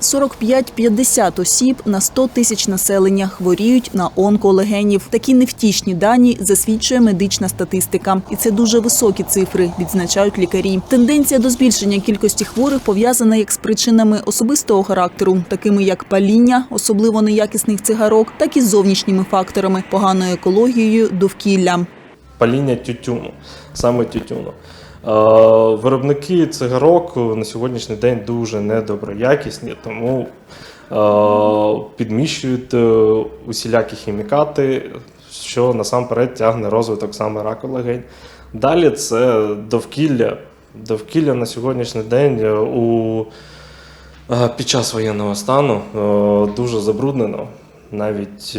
45-50 осіб на 100 тисяч населення хворіють на онколегенів. Такі невтішні дані засвідчує медична статистика, і це дуже високі цифри, відзначають лікарі. Тенденція до збільшення кількості хворих пов'язана як з причинами особистого характеру, такими як паління, особливо неякісних цигарок, так і з зовнішніми факторами, поганою екологією довкілля. Паління тютюну, саме тютюну. Е, Виробники цигарок на сьогоднішній день дуже недоброякісні, тому е, підміщують е, усілякі хімікати, що насамперед тягне розвиток саме раку легень. Далі це довкілля. Довкілля на сьогоднішній день у, під час воєнного стану дуже забруднено. Навіть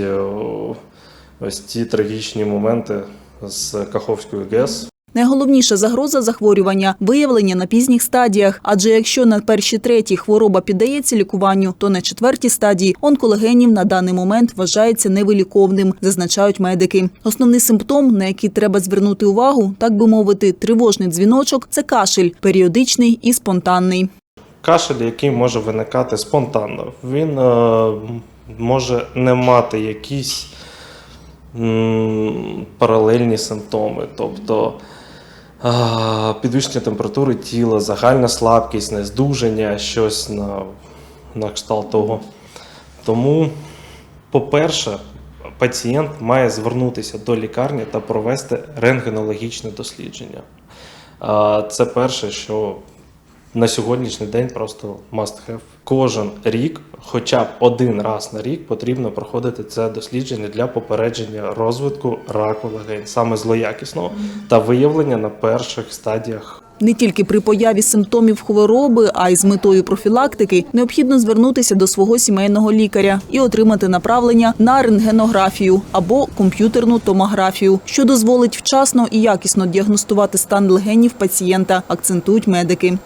ось ці трагічні моменти з Каховської ГЕС. Найголовніша загроза захворювання виявлення на пізніх стадіях. Адже якщо на першій третій хвороба піддається лікуванню, то на четвертій стадії онкологенів на даний момент вважається невиліковним, зазначають медики. Основний симптом, на який треба звернути увагу, так би мовити, тривожний дзвіночок це кашель, періодичний і спонтанний. Кашель, який може виникати спонтанно, він е, може не мати якісь паралельні симптоми, тобто підвищення температури тіла, загальна слабкість, нездужання, щось на, на кшталт того. Тому, по-перше, пацієнт має звернутися до лікарні та провести рентгенологічне дослідження. Це перше, що на сьогоднішній день просто must have. Кожен рік, хоча б один раз на рік, потрібно проходити це дослідження для попередження розвитку раку легень, саме злоякісного, та виявлення на перших стадіях Не тільки при появі симптомів хвороби, а й з метою профілактики необхідно звернутися до свого сімейного лікаря і отримати направлення на рентгенографію або комп'ютерну томографію, що дозволить вчасно і якісно діагностувати стан легенів пацієнта, акцентують медики.